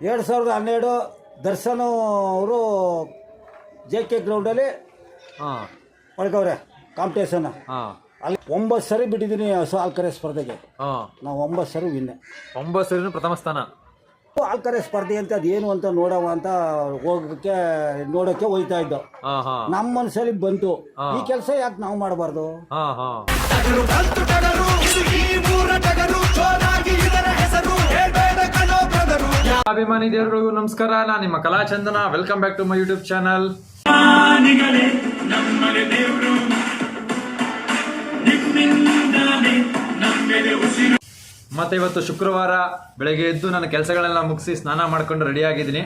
ಎರಡು ಸಾವಿರದ ಹನ್ನೆರಡು ದರ್ಶನ್ ಅವರು ಜೆ ಕೆ ಗ್ರೌಂಡಲ್ಲಿ ಹಾಂ. ಹೊಡ್ಕವ್ರೆ ಕಾಂಪಿಟೇಷನ್ ಹಾಂ. ಅಲ್ಲಿ ಒಂಬತ್ತು ಸರಿ ಬಿಟ್ಟಿದ್ದೀನಿ ಹಸು ಆಲ್ಕರೆ ಸ್ಪರ್ಧೆಗೆ. ಹಾಂ. ನಾವು ಒಂಬತ್ತು ಸರಿ ವಿನ್ನೆ ಒಂಬತ್ತು ಸರಿ ಪ್ರಥಮ ಸ್ಥಾನ. ಆಲ್ಕರೆ ಸ್ಪರ್ಧೆ ಅಂತ ಅದೇನು ಅಂತ ನೋಡವ ಅಂತ ಹೋಗೋಕ್ಕೆ ನೋಡೋಕ್ಕೆ ಹೋಯ್ತಾ ಇದ್ದೋ. ಹಾಂ ಹಾಂ. ನಮ್ಮ ಮನಸ್ಸಲ್ಲಿ ಬಂತು. ಈ ಕೆಲಸ ಯಾಕೆ ನಾವು ಮಾಡಬಾರ್ದು? ಹಾಂ ಹಾಂ. ಅಭಿಮಾನಿ ದೇವರುಗಳಿಗೂ ನಮಸ್ಕಾರ. ನಾನು ನಿಮ್ಮ Kalachandana welcome back to my YouTube channel ಮತ್ತೆ ಇವತ್ತು ಶುಕ್ರವಾರ ಬೆಳಗ್ಗೆ ಎದ್ದು ನನ್ನ ಕೆಲಸಗಳೆಲ್ಲ ಮುಗಿಸಿ ಸ್ನಾನ ಮಾಡ್ಕೊಂಡು ರೆಡಿ ಆಗಿದ್ದೀನಿ.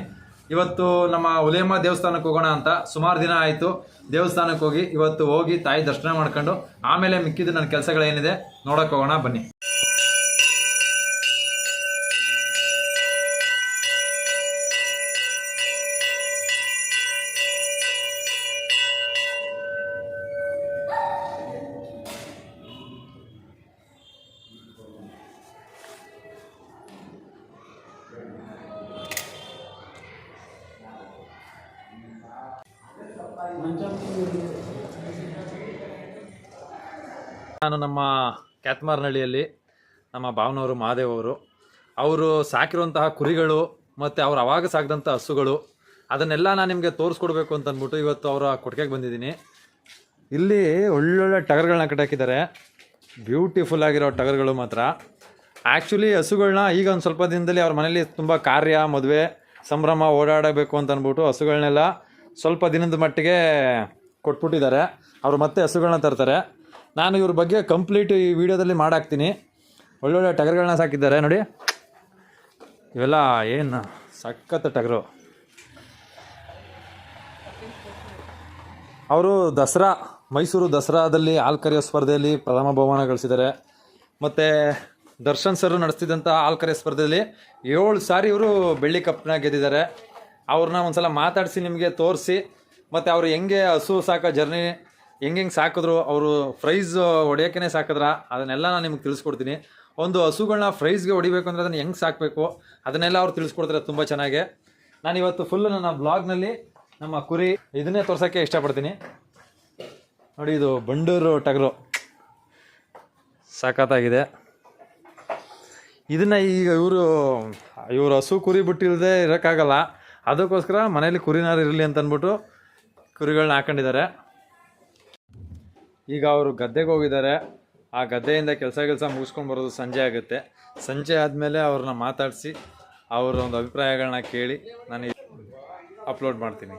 ಇವತ್ತು ನಮ್ಮ ಉಲೇಮ ದೇವಸ್ಥಾನಕ್ಕೆ ಹೋಗೋಣ ಅಂತ ಸುಮಾರು ದಿನ ಆಯಿತು. ದೇವಸ್ಥಾನಕ್ಕೆ ಹೋಗಿ ಇವತ್ತು ಹೋಗಿ ತಾಯಿ ದರ್ಶನ ಮಾಡ್ಕೊಂಡು ಆಮೇಲೆ ಮಿಕ್ಕಿದ್ದು ನನ್ನ ಕೆಲಸಗಳೇನಿದೆ ನೋಡೋಕೆ ಹೋಗೋಣ ಬನ್ನಿ. ನಾನು ನಮ್ಮ ಕ್ಯಾತ್ಮಾರ್ನಹಳ್ಳಿಯಲ್ಲಿ ನಮ್ಮ ಭಾವನವರು ಮಹಾದೇವ್ ಅವರು. ಅವರು ಸಾಕಿರುವಂತಹ ಕುರಿಗಳು ಮತ್ತು ಅವ್ರು ಅವಾಗ ಸಾಕಿದಂಥ ಹಸುಗಳು, ಅದನ್ನೆಲ್ಲ ನಾನು ನಿಮಗೆ ತೋರಿಸ್ಕೊಡ್ಬೇಕು ಅಂತ ಅಂದ್ಬಿಟ್ಟು ಇವತ್ತು ಅವರ ಕೊಟ್ಟಿಗೆಗೆ ಬಂದಿದ್ದೀನಿ. ಇಲ್ಲಿ ಒಳ್ಳೊಳ್ಳೆ ಟಗರ್ಗಳನ್ನ ಕಟ್ಟಾಕಿದ್ದಾರೆ ಬ್ಯೂಟಿಫುಲ್ ಆಗಿರೋ ಟಗರ್ಗಳು ಮಾತ್ರ. ಆ್ಯಕ್ಚುಲಿ ಹಸುಗಳನ್ನ ಈಗ ಒಂದು ಸ್ವಲ್ಪ ದಿನದಲ್ಲಿ ಅವ್ರ ಮನೇಲಿ ತುಂಬ ಕಾರ್ಯ, ಮದುವೆ, ಸಂಭ್ರಮ, ಓಡಾಡಬೇಕು ಅಂತ ಅಂದ್ಬಿಟ್ಟು ಹಸುಗಳನ್ನೆಲ್ಲ ಸ್ವಲ್ಪ ದಿನದ ಮಟ್ಟಿಗೆ ಕೊಟ್ಬಿಟ್ಟಿದ್ದಾರೆ. ಅವರು ಮತ್ತೆ ಹಸುಗಳನ್ನ ತರ್ತಾರೆ. ನಾನು ಇವ್ರ ಬಗ್ಗೆ ಕಂಪ್ಲೀಟ್ ಈ ವಿಡಿಯೋದಲ್ಲಿ ಮಾಡಾಕ್ತೀನಿ. ಒಳ್ಳೊಳ್ಳೆ ಟಗರ್ಗಳನ್ನ ಸಾಕಿದ್ದಾರೆ, ನೋಡಿ. ಇವೆಲ್ಲ ಏನು ಸಖತ್ ಟಗರು. ಅವರು ದಸರಾ, ಮೈಸೂರು ದಸರಾದಲ್ಲಿ ಹಾಲು ಸ್ಪರ್ಧೆಯಲ್ಲಿ ಪ್ರಥಮ ಬಹುಮಾನ ಗಳಿಸಿದ್ದಾರೆ. ಮತ್ತು ದರ್ಶನ್ ಸರ್ ನಡೆಸ್ತಿದ್ದಂಥ ಹಾಲು ಕರೆಯೋ ಸ್ಪರ್ಧೆಯಲ್ಲಿ ಏಳು ಸಾರಿ ಇವರು ಬೆಳ್ಳಿ ಕಪ್ನ ಗೆದ್ದಿದ್ದಾರೆ. ಅವ್ರನ್ನ ಒಂದ್ಸಲ ಮಾತಾಡಿಸಿ ನಿಮಗೆ ತೋರಿಸಿ, ಮತ್ತು ಅವರು ಹೆಂಗೆ ಹಸು ಸಾಕೋ ಜರ್ನಿ ಹೆಂಗೆ ಹೆಂಗೆ ಸಾಕಿದ್ರು, ಅವರು ಫ್ರೈಸ್ ಹೊಡೆಯೋಕೆ ಸಾಕಿದ್ರ, ಅದನ್ನೆಲ್ಲ ನಾನು ನಿಮ್ಗೆ ತಿಳಿಸ್ಕೊಡ್ತೀನಿ. ಒಂದು ಹಸುಗಳನ್ನ ಫ್ರೈಸ್ಗೆ ಹೊಡಿಬೇಕು ಅಂದರೆ ಅದನ್ನು ಹೆಂಗೆ ಸಾಕಬೇಕು, ಅದನ್ನೆಲ್ಲ ಅವ್ರು ತಿಳಿಸ್ಕೊಡ್ತಾರೆ ತುಂಬ ಚೆನ್ನಾಗಿ. ನಾನು ಇವತ್ತು ಫುಲ್ ನನ್ನ ಬ್ಲಾಗ್ನಲ್ಲಿ ನಮ್ಮ ಕುರಿ ಇದನ್ನೇ ತೋರ್ಸೋಕ್ಕೆ ಇಷ್ಟಪಡ್ತೀನಿ. ನೋಡಿ ಇದು ಬಂಡೂರು ಟಗರು. ಸಾಕತ್ತಾಗಿದೆ ಇದನ್ನು ಈಗ ಇವರು ಇವರು ಹಸು ಕುರಿ ಬಿಟ್ಟಿಲ್ಲದೆ ಇರೋಕ್ಕಾಗಲ್ಲ. ಅದಕ್ಕೋಸ್ಕರ ಮನೇಲಿ ಕುರಿನಾರು ಇರಲಿ ಅಂತ ಅಂದ್ಬಿಟ್ಟು ಕುರಿಗಳನ್ನ ಹಾಕೊಂಡಿದ್ದಾರೆ. ಈಗ ಅವರು ಗದ್ದೆಗೆ ಹೋಗಿದ್ದಾರೆ. ಆ ಗದ್ದೆಯಿಂದ ಕೆಲಸ ಕೆಲಸ ಮುಗಿಸ್ಕೊಂಡು ಬರೋದು ಸಂಜೆ ಆಗುತ್ತೆ. ಸಂಜೆ ಆದಮೇಲೆ ಅವ್ರನ್ನ ಮಾತಾಡಿಸಿ ಅವರ ಒಂದು ಅಭಿಪ್ರಾಯಗಳನ್ನ ಕೇಳಿ ನಾನು ಅಪ್ಲೋಡ್ ಮಾಡ್ತೀನಿ.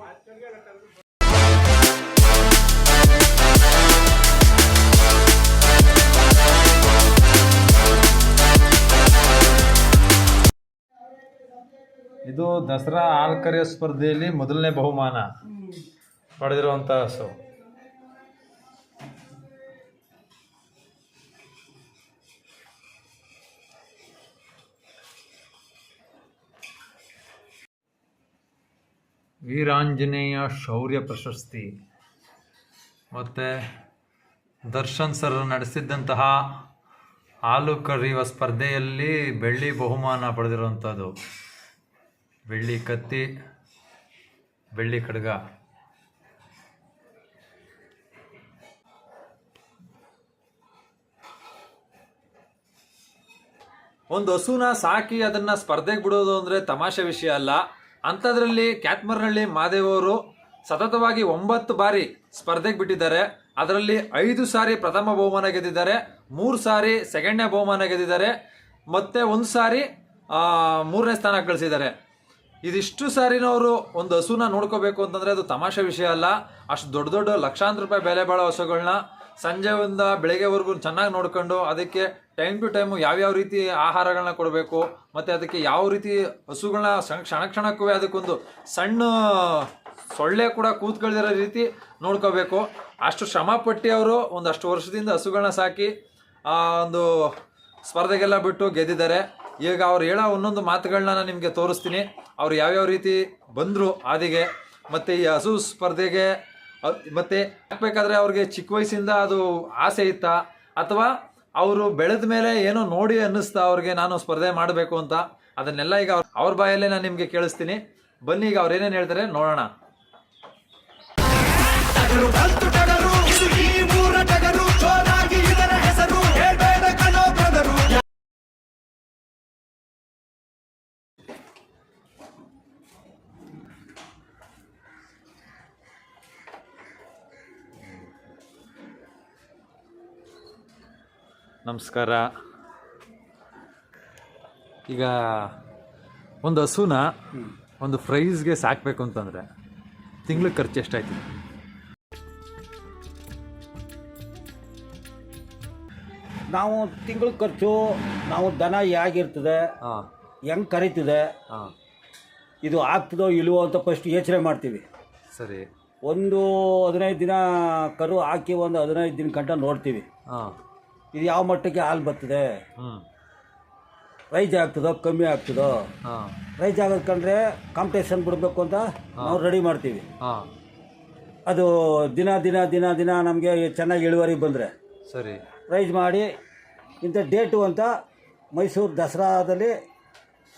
ಇದು ದಸರಾ ಆಲ್ಕರ್ಯ ಸ್ಪರ್ಧೆಯಲ್ಲಿ ಮೊದಲನೇ ಬಹುಮಾನ ಪಡೆದಿರುವಂಥ ಹಸು. ವೀರಾಂಜನೇಯ ಶೌರ್ಯ ಪ್ರಶಸ್ತಿ. ಮತ್ತು ದರ್ಶನ್ ಸರ್ ನಡೆಸಿದ್ದಂತಹ ಹಾಲು ಕರೆಯುವ ಸ್ಪರ್ಧೆಯಲ್ಲಿ ಬೆಳ್ಳಿ ಬಹುಮಾನ ಪಡೆದಿರುವಂಥದ್ದು ಬೆಳ್ಳಿ ಕತ್ತಿ, ಬೆಳ್ಳಿ ಕಡ್ಗ ಒಂದು ಹಸುನ ಸಾಕಿ ಅದನ್ನ ಸ್ಪರ್ಧೆಗೆ ಬಿಡೋದು ಅಂದ್ರೆ ತಮಾಷೆ ವಿಷಯ ಅಲ್ಲ. ಅಂಥದ್ರಲ್ಲಿ ಕ್ಯಾತ್ಮರ್ನಹಳ್ಳಿ ಅವರು ಸತತವಾಗಿ ಒಂಬತ್ತು ಬಾರಿ ಸ್ಪರ್ಧೆಗೆ ಬಿಟ್ಟಿದ್ದಾರೆ. ಅದರಲ್ಲಿ ಐದು ಸಾರಿ ಪ್ರಥಮ ಬಹುಮಾನ ಗೆದ್ದಿದ್ದಾರೆ. ಮೂರು ಸಾರಿ ಸೆಕೆಂಡ್ನೇ ಬಹುಮಾನ ಗೆದ್ದಿದ್ದಾರೆ. ಮತ್ತೆ ಒಂದು ಸಾರಿ ಮೂರನೇ ಸ್ಥಾನ ಗಳಿಸಿದ್ದಾರೆ. ಇದಿಷ್ಟು ಸಾರಿನೂ ಅವರು ಒಂದು ಹಸುನ ನೋಡ್ಕೋಬೇಕು ಅಂತಂದ್ರೆ ಅದು ತಮಾಷೆ ವಿಷಯ ಅಲ್ಲ. ಅಷ್ಟು ದೊಡ್ಡ ದೊಡ್ಡ ಲಕ್ಷಾಂತರ ರೂಪಾಯಿ ಬೆಲೆ ಬಾಳೋ ಹಸುಗಳನ್ನ ಸಂಜೆಯಿಂದ ಬೆಳಗ್ಗೆವರೆಗೂ ಚೆನ್ನಾಗಿ ನೋಡ್ಕೊಂಡು ಅದಕ್ಕೆ ಟೈಮ್ ಟು ಟೈಮು ಯಾವ್ಯಾವ ರೀತಿ ಆಹಾರಗಳನ್ನ ಕೊಡಬೇಕು, ಮತ್ತು ಅದಕ್ಕೆ ಯಾವ ರೀತಿ ಹಸುಗಳನ್ನ ಕ್ಷಣ- ಕ್ಷಣ ಕ್ಷಣಕ್ಕೂ ಅದಕ್ಕೊಂದು ಸಣ್ಣ ಸೊಳ್ಳೆ ಕೂಡ ಕೂತ್ಕೊಳ್ದಿರೋ ರೀತಿ ನೋಡ್ಕೋಬೇಕು. ಅಷ್ಟು ಶ್ರಮ ಅವರು ಒಂದಷ್ಟು ವರ್ಷದಿಂದ ಹಸುಗಳನ್ನ ಸಾಕಿ, ಆ, ಒಂದು ಸ್ಪರ್ಧೆಗೆಲ್ಲ ಬಿಟ್ಟು ಗೆದ್ದಿದ್ದಾರೆ. ಈಗ ಅವ್ರು ಹೇಳೋ ಒಂದೊಂದು ಮಾತುಗಳನ್ನ ನಾನು ನಿಮಗೆ ತೋರಿಸ್ತೀನಿ. ಅವ್ರು ಯಾವ್ಯಾವ ರೀತಿ ಬಂದರು ಆದಿಗೆ, ಮತ್ತು ಈ ಹಸು ಸ್ಪರ್ಧೆಗೆ ಮತ್ತು ಹಾಕ್ಬೇಕಾದ್ರೆ ಅವ್ರಿಗೆ ಚಿಕ್ಕ ವಯಸ್ಸಿಂದ ಅದು ಆಸೆ ಇತ್ತಾ? ಅಥವಾ ಅವರು ಬೆಳೆದ ಮೇಲೆ ಏನೋ ನೋಡಿ ಅನ್ನಿಸ್ತಾ ಅವ್ರಿಗೆ ನಾನು ಸ್ಪರ್ಧೆ ಮಾಡಬೇಕು ಅಂತ? ಅದನ್ನೆಲ್ಲ ಈಗ ಅವ್ರ ಬಾಯಲ್ಲೇ ನಾನು ನಿಮಗೆ ಕೇಳಿಸ್ತೀನಿ. ಬನ್ನಿ ಈಗ ಅವ್ರು ಏನೇನು ಹೇಳ್ತಾರೆ ನೋಡೋಣ. ನಮಸ್ಕಾರ. ಈಗ ಒಂದು ಹಸುನ ಒಂದು ಫ್ರೈಸ್ಗೆ ಸಾಕಬೇಕು ಅಂತಂದರೆ ತಿಂಗಳ ಖರ್ಚು ಎಷ್ಟಾಯ್ತು? ನಾವು ತಿಂಗಳ ಖರ್ಚು ನಾವು ದನ ಹೇಗಿರ್ತದೆ ಹಾಂ. ಹೆಂಗೆ ಕರಿತದೆ ಹಾಂ. ಇದು ಆಗ್ತದೋ ಇಲ್ವೋ ಅಂತ ಫಸ್ಟ್ ಯೋಚನೆ ಮಾಡ್ತೀವಿ. ಸರಿ. ಒಂದು ಹದಿನೈದು ದಿನ ಕರು ಹಾಕಿ ಒಂದು ಹದಿನೈದು ದಿನ ಗಂಟ ನೋಡ್ತೀವಿ. ಹಾಂ. ಇದು ಯಾವ ಮಟ್ಟಕ್ಕೆ ಹಾಲು ಬರ್ತದೆ? ಹ್ಞೂ ರೈಜ್ ಆಗ್ತದೋ ಕಮ್ಮಿ ಆಗ್ತದೋ? ಹಾಂ. ರೈಜ್ ಆಗೋದು ಕಂಡ್ರೆ ಕಾಂಪಿಟೇಷನ್ ಬಿಡಬೇಕು ಅಂತ ನಾವು ರೆಡಿ ಮಾಡ್ತೀವಿ. ಹಾಂ. ಅದು ದಿನ ದಿನ ದಿನ ದಿನ ನಮಗೆ ಚೆನ್ನಾಗಿ ಇಳುವರಿ ಬಂದರೆ. ಸರಿ. ರೈಜ್ ಮಾಡಿ ಇಂಥ ಡೇಟು ಅಂತ ಮೈಸೂರು ದಸರಾದಲ್ಲಿ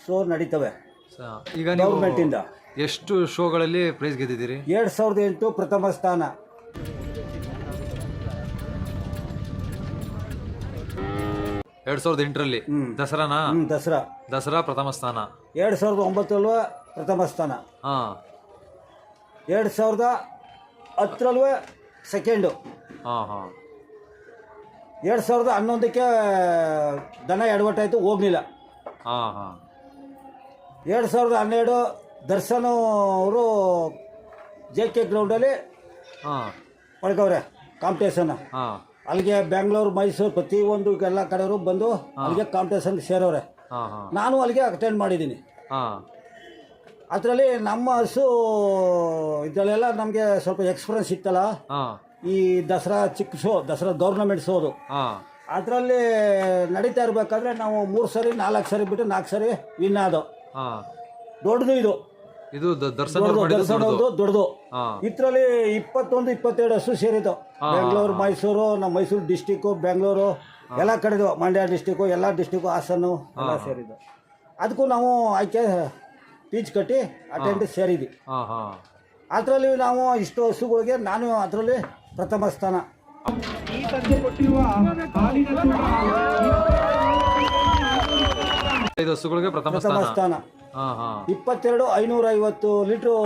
ಶೋ ನಡೀತವೆ. ಸ- ಈಗ ನೀವು ಗೌರ್ಮೆಂಟಿಂದ ಎಷ್ಟು ಶೋಗಳಲ್ಲಿ ಪ್ರೈಸ್ ಗೆದ್ದಿದ್ದೀರಿ? ಎರಡು ಸಾವಿರದ ಎಂಟು ಪ್ರಥಮ ಸ್ಥಾನ. ಎರಡು ಸಾವಿರದ ಎಂಟರಲ್ಲಿ. ದಸರಾನಾ? ದಸರಾ. ದಸರಾ ಪ್ರಥಮ ಸ್ಥಾನ. ಎರಡು ಸಾವಿರದ ಒಂಬತ್ತರಲ್ಲೂ ಪ್ರಥಮ ಸ್ಥಾನ. ಹಾ. ಎರಡು ಸಾವಿರದ ಹತ್ತರಲ್ವ ಸೆಕೆಂಡು ಹಾ ಹಾಂ. ಎರಡು ಸಾವಿರದ ಹನ್ನೊಂದಕ್ಕೆ ದನ ಎಡವಟ್ಟಾಯಿತು ಹೋಗ್ಲಿಲ್ಲ. ಹಾ ಹಾ. ಎರಡು ಸಾವಿರದ ಹನ್ನೆರಡು ದರ್ಶನ್ ಅವರು ಜೆ ಕೆ ಗ್ರೌಂಡಲ್ಲಿ ಹಾಂ. ಪಡ್ಕವ್ರೆ ಕಾಂಪಿಟೇಷನ್ ಹಾಂ. ಅಲ್ಲಿಗೆ ಬೆಂಗಳೂರು ಮೈಸೂರು ಪ್ರತಿಯೊಂದು ಎಲ್ಲ ಕಡೆಯವರು ಬಂದು ಅಲ್ಲಿಗೆ ಕಾಂಪಿಟೇಷನ್ಗೆ ಸೇರೋರೆ. ನಾನು ಅಲ್ಲಿಗೆ ಅಟೆಂಡ್ ಮಾಡಿದ್ದೀನಿ. ಅದರಲ್ಲಿ ನಮ್ಮ ಹಸು ಇದರಲ್ಲೆಲ್ಲ ನಮಗೆ ಸ್ವಲ್ಪ ಎಕ್ಸ್ಪೀರಿಯನ್ಸ್ ಇತ್ತಲ್ಲ? ಈ ದಸರಾ ಚಿಕ್ಕ ಶೋ ದಸರಾ ಗೌರ್ನಮೆಂಟ್ ಶೋದು ಅದು ಅದರಲ್ಲಿ ನಡೀತಾ ಇರಬೇಕಾದ್ರೆ ನಾವು ಮೂರು ಸರಿ ನಾಲ್ಕು ಸರಿ ಬಿಟ್ಟು ನಾಲ್ಕು ಸರಿ ವಿನ್ ಆದೋ ದೊಡ್ಡದು ಇದು. ಇದು ದ- ದರ್ಶನ್ ಅವ್ರು ದೊಡ್ಡದು ಮಾಡಿದ್ದು ದರ್ಶನ ದೊಡ್ಡದು. ಒಂದು ದೊಡ್ಡದು. ಹಾಂ. ಇದರಲ್ಲಿ ಇಪ್ಪತ್ತೊಂದು ಇಪ್ಪತ್ತೆರಡು ಹಸು ಸೇರಿದ್ದು ಬೆಂಗಳೂರು ಮೈಸೂರು ನಮ್ಮ ಮೈಸೂರು ಡಿಸ್ಟಿಕ್ಕು ಬೆಂಗಳೂರು ಎಲ್ಲ ಕಡೆದು ಮಂಡ್ಯ ಡಿಸ್ಟಿಕ್ಕು ಎಲ್ಲ ಡಿಸ್ಟಿಕ್ಕು ಹಾಸನು ಎಲ್ಲ ಸೇರಿದ್ದು. ಅದಕ್ಕೂ ನಾವು ಆಯ್ಕೆ ಪೀಚ್ ಕಟ್ಟಿ ಅಟೆಂಡ್ ಸೇರಿದ್ವಿ. ಹಾ ಹಾಂ. ಅದರಲ್ಲಿ ನಾವು ಇಷ್ಟು ಹಸುಗಳಿಗೆ ನಾನು ಅದರಲ್ಲಿ ಪ್ರಥಮ ಸ್ಥಾನ. ಐದು ಹಸುಗಳಿಗೆ ಪ್ರಥಮ ಪ್ರಥಮ ಸ್ಥಾನ. ಇಪ್ಪತ್ತೆರಡು ಐನೂರ ಐವತ್ತು ಲೀಟ್ರು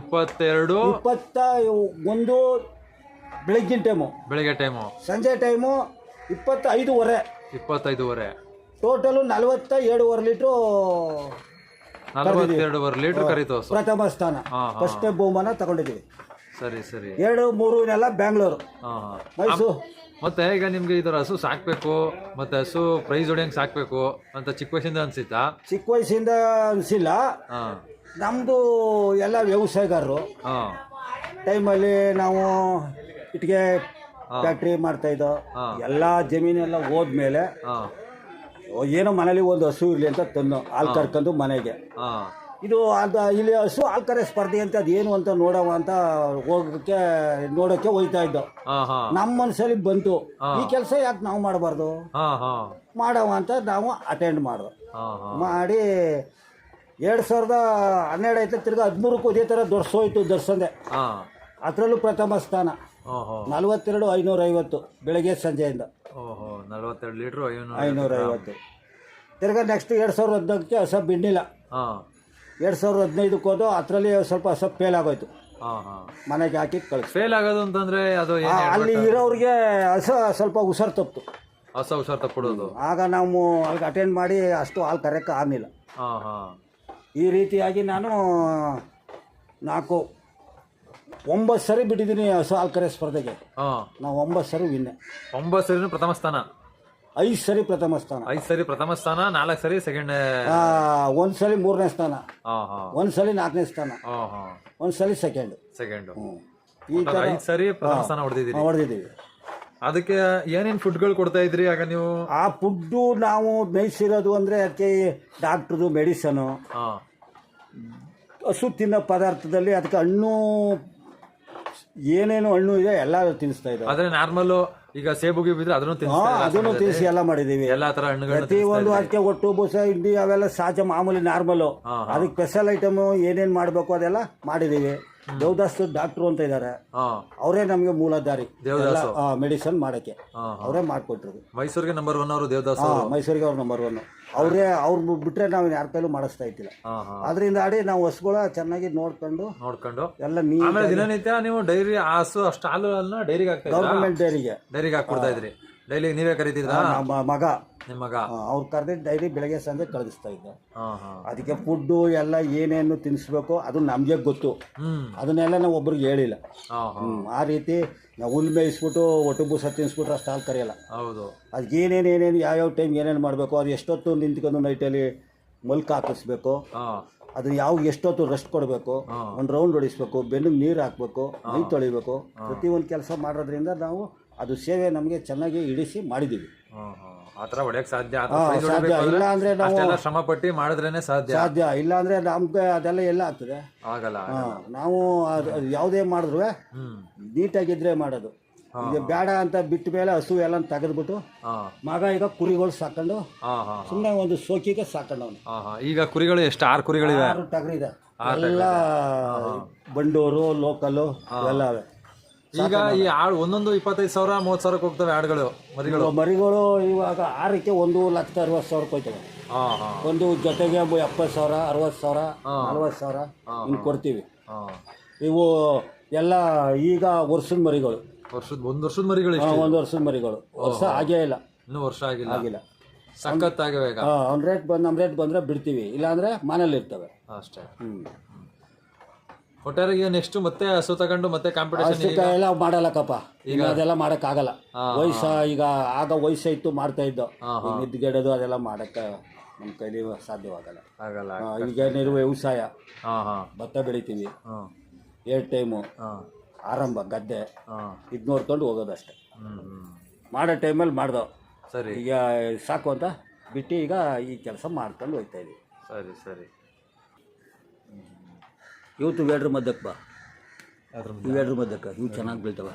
ಇಪ್ಪತ್ತೆರಡು ಇಪ್ಪತ್ತ ಒಂದು ಬೆಳಗ್ಗಿನ ಟೈಮು. ಬೆಳಗ್ಗೆ ಟೈಮು. ಸಂಜೆ ಟೈಮು ಇಪ್ಪತ್ತ ಐದೂವರೆ ಇಪ್ಪತ್ತೈದೂವರೆ. ಟೋಟಲು ನಲವತ್ತ ಏಳುವರೆ ಲೀಟ್ರು ನಲವತ್ತೆರಡುವರೆ ಲೀಟರ್ ಕರೀತು ಪ್ರಥಮ ಸ್ಥಾನ. ಫಸ್ಟ್ ಫಸ್ಟ್ನೇ ಬಹುಮಾನ ತಗೊಂಡಿದ್ದೀವಿ. ಸರಿ ಸರಿ. ಎರಡು ಮೂರುನೆಲ್ಲ ಬ್ಯಾಂಗ್ಳೂರು. ಮೈಸೂರು. ಮತ್ತೆ ಈಗ ನಿಮ್ಗೆ ಇದರ ಹಸು ಸಾಕ್ಬೇಕು ಮತ್ತೆ ಹಸು ಪ್ರೈಸ್ ಹೊಡೆಯಂಗೆ ಸಾಕ್ಬೇಕು ಅಂತ ಚಿಕ್ಕ ವಯಸ್ಸಿಂದ ಅನ್ಸಿತ್ತಾ? ಚಿಕ್ಕ ವಯಸ್ಸಿಂದ ಅನಿಸಿಲ್ಲ. ಹಾ. ನಮ್ಮದು ಎಲ್ಲ ವ್ಯವಸಾಯಗಾರರು. ಹಾ. ಟೈಮಲ್ಲಿ ನಾವು ಇಟ್ಟಿಗೆ ಫ್ಯಾಕ್ಟ್ರಿ ಮಾಡ್ತಾ ಇದ್ದೋ ಎಲ್ಲ ಜಮೀನೆಲ್ಲ ಹೋದ್ಮೇಲೆ ಹಾ. ಏನೋ ಮನೇಲಿ ಒಂದು ಹಸು ಇರಲಿ ಅಂತ ತಂದು ಹಾಲು ಕರ್ಕೊಂಡು ಮನೆಗೆ. ಹಾ. ಇದು ಅದು ಇಲ್ಲಿ ಹಸು ಆಲ್ಕರೆ ಕರೆ ಸ್ಪರ್ಧೆ ಅಂತ ಅದೇನು ಅಂತ ನೋಡವ ಅಂತ ಹೋಗಕ್ಕೆ ನೋಡೋಕ್ಕೆ ಹೋಯ್ತಾ ಇದ್ದೋ. ನಮ್ಮ ಮನಸ್ಸಲ್ಲಿ ಬಂತು. ಈ ಕೆಲಸ ಯಾಕೆ ನಾವು ಮಾಡಬಾರ್ದು? ಮಾಡವ ಅಂತ ನಾವು ಅಟೆಂಡ್ ಮಾಡ್ದು. ಮಾಡಿ ಎರಡು ಸಾವಿರದ ಹನ್ನೆರಡು ಐತೆ ತಿರ್ಗಿ ಹದಿಮೂರಕ್ಕೂ ಇದೇ ಥರ ದೊಡ್ಸೋಯ್ತು ದರ್ಸಂದೆ. ಅದರಲ್ಲೂ ಪ್ರಥಮ ಸ್ಥಾನ. ನಲವತ್ತೆರಡು ಐನೂರ ಐವತ್ತು ಬೆಳಗ್ಗೆ ಸಂಜೆಯಿಂದ. ಐನೂರು ಐವತ್ತು ತಿರ್ಗಾ ನೆಕ್ಸ್ಟ್ ಎರಡು ಸಾವಿರದ ಹದಿನಾಲ್ಕಕ್ಕೆ ಹೊಸ ಬಿಡ್ಲಿಲ್ಲ. ಹಾ. ಎರಡು ಸಾವಿರದ ಹದಿನೈದಕ್ಕೆ ಹೋದು ಅದರಲ್ಲಿ ಸ್ವಲ್ಪ ಸ್ವಲ್ಪ ಫೇಲ್ ಆಗೋಯ್ತು. ಮನೆಗೆ ಹಾಕಿ ಕಳಿಸ್. ಫೇಲ್ ಆಗೋದು ಅಂತಂದ್ರೆ ಅದು ಏನ್ ಅಲ್ಲಿ ಇರೋರಿಗೆ ಹಸ ಸ್ವಲ್ಪ ಹುಷಾರು ತಪ್ಪಿತು ಹೊಸ ಹುಷಾರ್ ತಪ್ಪಿಡೋದು. ಆಗ ನಾವು ಅಲ್ಲಿಗೆ ಅಟೆಂಡ್ ಮಾಡಿ ಅಷ್ಟು ಹಾಲು ಕರೆಯೋಕ್ಕೆ ಆಗಲಿಲ್ಲ. ಹಾ ಹಾ. ಈ ರೀತಿಯಾಗಿ ನಾನು ನಾಲ್ಕು ಒಂಬತ್ತು ಸರಿ ಬಿಟ್ಟಿದ್ದೀನಿ ಹಸು ಹಾಲು ಕರೆ ಸ್ಪರ್ಧೆಗೆ. ಹಾ. ನಾವು ಒಂಬತ್ತು ಸರಿ ವಿನ್ನೆ ಒಂಬತ್ತು ಸರಿನೂ ಪ್ರಥಮ ಸ್ಥಾನ. ಐದು ಸರಿ ಪ್ರಥಮ ಸ್ಥಾನ. ಐದು ಸರಿ ಪ್ರಥಮ ಸ್ಥಾನ ನಾಲ್ಕು ಸರಿ ಸೆಕೆಂಡ್ ಆ, ಒಂದ್ ಸಲ ಮೂರನೇ ಸ್ಥಾನ. ಹಾ ಹಾ. ಒಂದು ಸಲ ನಾಲ್ಕನೇ ಸ್ಥಾನ. ಹಾ ಹಾ. ಒಂದು ಸಲ ಸೆಕೆಂಡ್ ಸೆಕೆಂಡು ಈ ತರ ಐದು ಸರಿ ಪ್ರಥಮ ಸ್ಥಾನ ಹೊಡೆದಿದ್ದೀರಿ. ಹೊಡೆದಿದ್ದೀವಿ. ಅದಕ್ಕೆ ಏನೇನ್ ಫುಡ್ಗಳು ಕೊಡ್ತಾ ಇದ್ರಿ ಆಗ ನೀವು? ಆ ಫುಡ್ಡು ನಾವು ಮೇಯಿಸಿರೋದು ಅಂದರೆ ಅದಕ್ಕೆ ಡಾಕ್ಟ್ರದು ಮೆಡಿಸನು ಹಾ. ಹಸು ತಿನ್ನೋ ಪದಾರ್ಥದಲ್ಲಿ ಅದಕ್ಕೆ ಹಣ್ಣು ಏನೇನು ಹಣ್ಣು ಇದೆ ಎಲ್ಲ ತಿನ್ನಿಸ್ತಾ ಇದ್ದಾರೆ. ಆದ್ರೆ ನಾರ್ಮಲ್ ಈಗ ಸೇಬು ಗೀಬು ಇದ್ರೆ ಅದನ್ನು ಹಾ ಅದನ್ನು ತಿನ್ಸಿ ಎಲ್ಲ ಮಾಡಿದೀವಿ ಎಲ್ಲಾ ತರ ಹಣ್ಣುಗಳನ್ನ ಪ್ರತಿ ಒಂದು ಅದಕ್ಕೆ ಒಟ್ಟು ಬೂಸ ಇಡ್ಲಿ ಅವೆಲ್ಲ ಸಾಜಾ ಮಾಮೂಲಿ ನಾರ್ಮಲ್. ಹಾ, ಅದಕ್ಕೆ ಸ್ಪೆಷಲ್ ಐಟಮ್ ಏನೇನ್ ಮಾಡಬೇಕು ಅದೆಲ್ಲ ಮಾಡಿದೀವಿ ದೇವದಾಸ್ ಡಾಕ್ಟ್ರು ಅಂತ ಇದ್ದಾರೆ. ಹಾ. ಅವರೇ ನಮಗೆ ಮೂಲಾಧಾರಿ. ದೇವದಾಸು. ಮೆಡಿಸನ್ ಮಾಡಕ್ಕೆ. ಹಾ ಅವರೇ ಮಾಡಿಕೊಟ್ರು ಮೈಸೂರಿಗೆ ನಂಬರ್ ಒನ್ ಅವರು ದೇವದಾಸ್ ಹಾ ಮೈಸೂರಿಗೆ ಅವ್ರ ನಂಬರ್ ಒನ್ ಅವರೇ ಅವ್ರು ಬಿಟ್ರೆ ನಾವು ಯಾರ ಕೈಲೂ ಮಾಡಿಸ್ತಾ ಇದ್ದಿಲ್ಲ. ಅದರಿಂದ ಆಡಿ ನಾವು ಹಸುಗಳ ಚೆನ್ನಾಗಿ ನೋಡ್ಕೊಂಡು ನೋಡ್ಕೊಂಡು. ಎಲ್ಲ ದಿನನಿತ್ಯ ನೀವು ಡೈರಿ ಹಸು ಸ್ಟಾಲ್ ಡೈರಿಗೆ ಗೌರ್ಮೆಂಟ್ ಡೈರಿಗೆ. ಡೈರಿಗೆ ಹಾಕ್ಬಿಡ್ತಾ ಇದ್ರಿ. ಡೈಲಿ ನೀವೇ ಕರೀತಿದ್ರ? ನಮ್ಮ ಮಗ. ನಿಮ್ಮ ಮಗ. ಅವ್ರು ಕರೆದಿದ್ದು ಡೈಲಿ ಬೆಳಗ್ಗೆ ಸಂಜೆ ಕಳಿಸ್ತಾ ಇದ್ದೆ. ಅದಕ್ಕೆ ಫುಡ್ಡು ಎಲ್ಲ ಏನೇನು ತಿನ್ನಿಸ್ಬೇಕು ಅದು ನಮಗೆ ಗೊತ್ತು. ಅದನ್ನೆಲ್ಲ ನಾವು ಒಬ್ರಿಗೆ ಹೇಳಿಲ್ಲ. ಆ ರೀತಿ ನಾವು ಹುಲ್ ಮೇಯಿಸ್ಬಿಟ್ಟು ಒಟ್ಟು ಬೂಸ ತಿನ್ನಿಸ್ಬಿಟ್ರೆ ಅಷ್ಟು ಹಾಲು ಕರೆಯಲ್ಲ. ಹೌದು. ಅದಕ್ಕೆ ಏನೇನು ಏನೇನು ಯಾವ್ಯಾವ ಟೈಮ್ ಏನೇನು ಮಾಡಬೇಕು ಅದು ಎಷ್ಟೊತ್ತು ನಿಂತ್ಕೊಂಡು ನೈಟಲ್ಲಿ ಮಲ್ಕ ಹಾಕಿಸ್ಬೇಕು. ಅದು ಯಾವ ಎಷ್ಟೊತ್ತು ರೆಸ್ಟ್ ಕೊಡಬೇಕು. ಒಂದು ರೌಂಡ್ ಹೊಡಿಸ್ಬೇಕು. ಬೆನ್ನಿಗೆ ನೀರು ಹಾಕ್ಬೇಕು. ಮೈ ತೊಳಿಬೇಕು. ಪ್ರತಿಯೊಂದು ಕೆಲಸ ಮಾಡೋದ್ರಿಂದ ನಾವು ಅದು ಸೇವೆ ನಮಗೆ ಚೆನ್ನಾಗಿ ಇಡಿಸಿ ಮಾಡಿದ್ದೀವಿ. ಸಾಧ್ಯ? ಹಾ, ಅಂದ್ರೆ ಇಲ್ಲ ಅಂದರೆ ನಾವು ಅಷ್ಟೆಲ್ಲ ಶ್ರಮ ಪಟ್ಟಿ ಮಾಡಿದ್ರೇನೆ ಸಾಧ್ಯ. ಸಾಧ್ಯ. ಇಲ್ಲ ಅಂದರೆ ನಮ್ಗೆ ಅದೆಲ್ಲ ಎಲ್ಲ ಆಗ್ತದೆ. ಆಗಲ್ಲ ಹಾ, ನಾವು ಅದು ಅದು ಯಾವುದೇ ಮಾಡಿದ್ರು ಹ್ಮ್. ನೀಟಾಗಿದ್ರೆ ಮಾಡೋದು. ಈಗ ಬೇಡ ಅಂತ ಬಿಟ್ಟ ಮೇಲೆ ಹಸು ಎಲ್ಲ ತೆಗೆದ್ಬಿಟ್ಟು ಹಾ. ಮಗ ಈಗ ಕುರಿಗಳು ಸಾಕೊಂಡು ಹಾ ಹಾ ಸುಮ್ಮನೆ ಒಂದು ಸೋಕಿಗೆ ಸಾಕೊಂಡು ಹಾ ಹಾ. ಈಗ ಕುರಿಗಳು ಎಷ್ಟು? ಆರು ಕುರಿಗಳಿವೆ? ಆರು ಟಗರಿದೆ. ಎಲ್ಲ ಬಂಡೂರು ಲೋಕಲ್ಲು ಎಲ್ಲ ಅವೆ ಈಗ ಈ ಆಳು ಒಂದೊಂದು ಇಪ್ಪತ್ತೈದು ಸಾವಿರ ಮೂವತ್ತು ಸಾವಿರಕ್ಕೆ ಹೋಗ್ತವೆ ಆಡುಗಳು ಮರಿಗಳು. ಮರಿಗಳು ಇವಾಗ ಆರಕ್ಕೆ ಒಂದು ಲಕ್ಷ ಅರವತ್ತು ಸಾವಿರಕ್ಕೆ ಹೋಯ್ತವೆ ಹಾ ಹಾ. ಒಂದು ಜೊತೆಗೆ ಎಪ್ಪತ್ತು ಸಾವಿರ ಅರವತ್ತು ಸಾವಿರ ನಲ್ವತ್ತು ಸಾವಿರ ಹಿಂಗೆ ಕೊಡ್ತೀವಿ. ಹಾ. ಇವು ಎಲ್ಲ ಈಗ ವರ್ಷದ ಮರಿಗಳು. ವರ್ಷದ ಒಂದು ವರ್ಷದ ಮರಿಗಳು ಒಂದು ವರ್ಷದ ಮರಿಗಳು. ವರ್ಷ ಆಗೇ ಇಲ್ಲ. ಇನ್ನೂ ವರ್ಷ ಆಗಿಲ್ಲ. ಆಗಿಲ್ಲ. ಸಖತ್ತಾಗಿವೆ ಈಗ. ಒಂದು ರೇಟ್ ಬಂದು ನಮ್ಮ ರೇಟ್ ಬಂದರೆ ಬಿಡ್ತೀವಿ. ಇಲ್ಲಾಂದರೆ ಮನೇಲಿ ಇರ್ತವೆ ಅಷ್ಟೇ. ಹ್ಞೂ ಒಟ್ಟಾರೆ ಈಗ ನೆಕ್ಸ್ಟ್ ಮತ್ತೆ ಹಸು ತಗೊಂಡು ಮತ್ತೆ ಕಾಂಪಿಟೇಷನ್ ಎಲ್ಲ ಮಾಡಲ್ಲಕ್ಕಪ್ಪ ಈಗ ಅದೆಲ್ಲ ಮಾಡಕ್ ಆಗಲ್ಲ ವಯಸ್ಸ ಈಗ ಆಗ ವಯಸ್ಸಾಯ್ತು ಮಾಡ್ತಾ ಇದ್ದೋ. ನಿದ್ಗೆಡೋದು ಅದೆಲ್ಲ ಮಾಡಕ್ಕ ನಮ್ಮ ಕೈಲಿ ಸಾಧ್ಯವಾಗಲ್ಲ. ಆಗಲ್ಲ ಈಗ ಏನಿರುವ ವ್ಯವಸಾಯ. ಭತ್ತ ಬೆಳಿತೀವಿ. ಎರಡು ಏರ್ ಟೈಮು ಆರಂಭ ಗದ್ದೆ. ಇದು ನೋಡ್ಕೊಂಡು ಹೋಗೋದಷ್ಟೇ. ಮಾಡೋ ಟೈಮಲ್ಲಿ ಮಾಡ್ದೋ. ಸರಿ. ಈಗ ಸಾಕು ಅಂತ ಬಿಟ್ಟು ಈಗ ಈ ಕೆಲಸ ಮಾಡ್ಕೊಂಡು ಹೋಗ್ತಾ ಇದ್ದೀವಿ ಸರಿ ಸರಿ. ಇವತ್ತು ವೇಡ್ರ ಮದ್ದಕ್ಕೆ ಬಾ. ಇವೆರಡ್ರ ಮಧ್ಯಕ್ಕೆ ಇವು ಚೆನ್ನಾಗಿ ಬೀಳ್ತವೆ.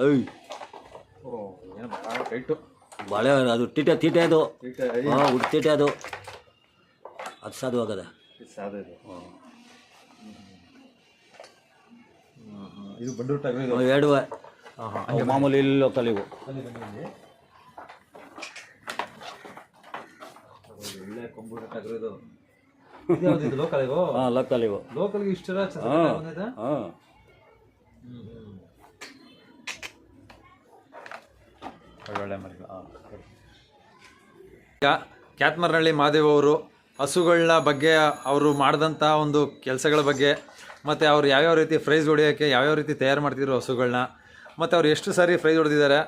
ಐ. ಬಾಳೆ ಅದು ತೀಟೆ ತೀಟೆ ಅದು. ಹಾಂ ಉಡ್ ತೀಟೆ ಅದು. ಅದು ಸಾಧು ಆಗದ ಅವು ಮಾಮೂಲಿ ಇಲ್ಲಿ ಹೋಗ್ತಲ್ಲ ಇವು ಅಲ್ಲಿ ಬನ್ನಿ ಇಲ್ಲಿ ಒಳ್ಳೆ ಕೊಂಬು ಟಗರು ಇದು ಇದು. ಯಾವ್ದು ಇದು ಲೋಕಲ್ ಇದು? ಹಾಂ ಲೋಕಲ್ ಇವು ಲೋಕಲ್ಗೆ ಇಷ್ಟರ ಹಾಂ ಬಂದಿದೆ ಹಾಂ. ಒಳ್ಳೊಳ್ಳೆ ಮರಿಗಳು ಈಗ ಕ್ಯಾತ್ಮರನಹಳ್ಳಿ ಮಾದೇವ್ ಅವರು ಹಸುಗಳ ಬಗ್ಗೆ ಅವರು ಮಾಡಿದಂಥ ಒಂದು ಕೆಲಸಗಳ ಬಗ್ಗೆ ಮತ್ತು ಅವ್ರು ಯಾವ್ಯಾವ ರೀತಿ ಫ್ರೈಸ್ ಹೊಡೆಯೋಕ್ಕೆ ಯಾವ್ಯಾವ ರೀತಿ ತಯಾರು ಮಾಡ್ತಿದ್ರು ಹಸುಗಳನ್ನ ಮತ್ತು ಅವ್ರು ಎಷ್ಟು ಸಾರಿ ಫ್ರೈಸ್ ಹೊಡೆದಿದ್ದಾರೆ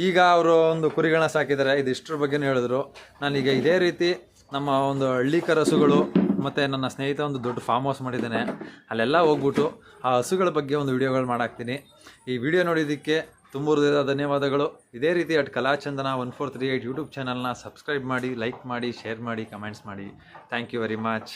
ಈಗ ಅವರು ಒಂದು ಕುರಿಗಳನ್ನ ಸಾಕಿದ್ದಾರೆ ಇದಿಷ್ಟರ ಬಗ್ಗೆನೂ ಹೇಳಿದ್ರು. ನಾನೀಗ ಇದೇ ರೀತಿ ನಮ್ಮ ಒಂದು ಹಳ್ಳಿ ಕರಸುಗಳು ಮತ್ತು ನನ್ನ ಸ್ನೇಹಿತ ಒಂದು ದೊಡ್ಡ ಫಾರ್ಮ್ ಹೌಸ್ ಮಾಡಿದ್ದಾನೆ. ಅಲ್ಲೆಲ್ಲ ಹೋಗ್ಬಿಟ್ಟು ಆ ಹಸುಗಳ ಬಗ್ಗೆ ಒಂದು ವಿಡಿಯೋಗಳು ಮಾಡಾಕ್ತೀನಿ. ಈ ವಿಡಿಯೋ ನೋಡಿದ್ದಕ್ಕೆ ತುಂಬ ಧನ್ಯವಾದಗಳು. ಇದೇ ರೀತಿ at Kalachandana one four three eight YouTube ಚಾನಲ್ನ ಸಬ್ಸ್ಕ್ರೈಬ್ ಮಾಡಿ ಲೈಕ್ ಮಾಡಿ ಶೇರ್ ಮಾಡಿ ಕಮೆಂಟ್ಸ್ ಮಾಡಿ. Thank you very much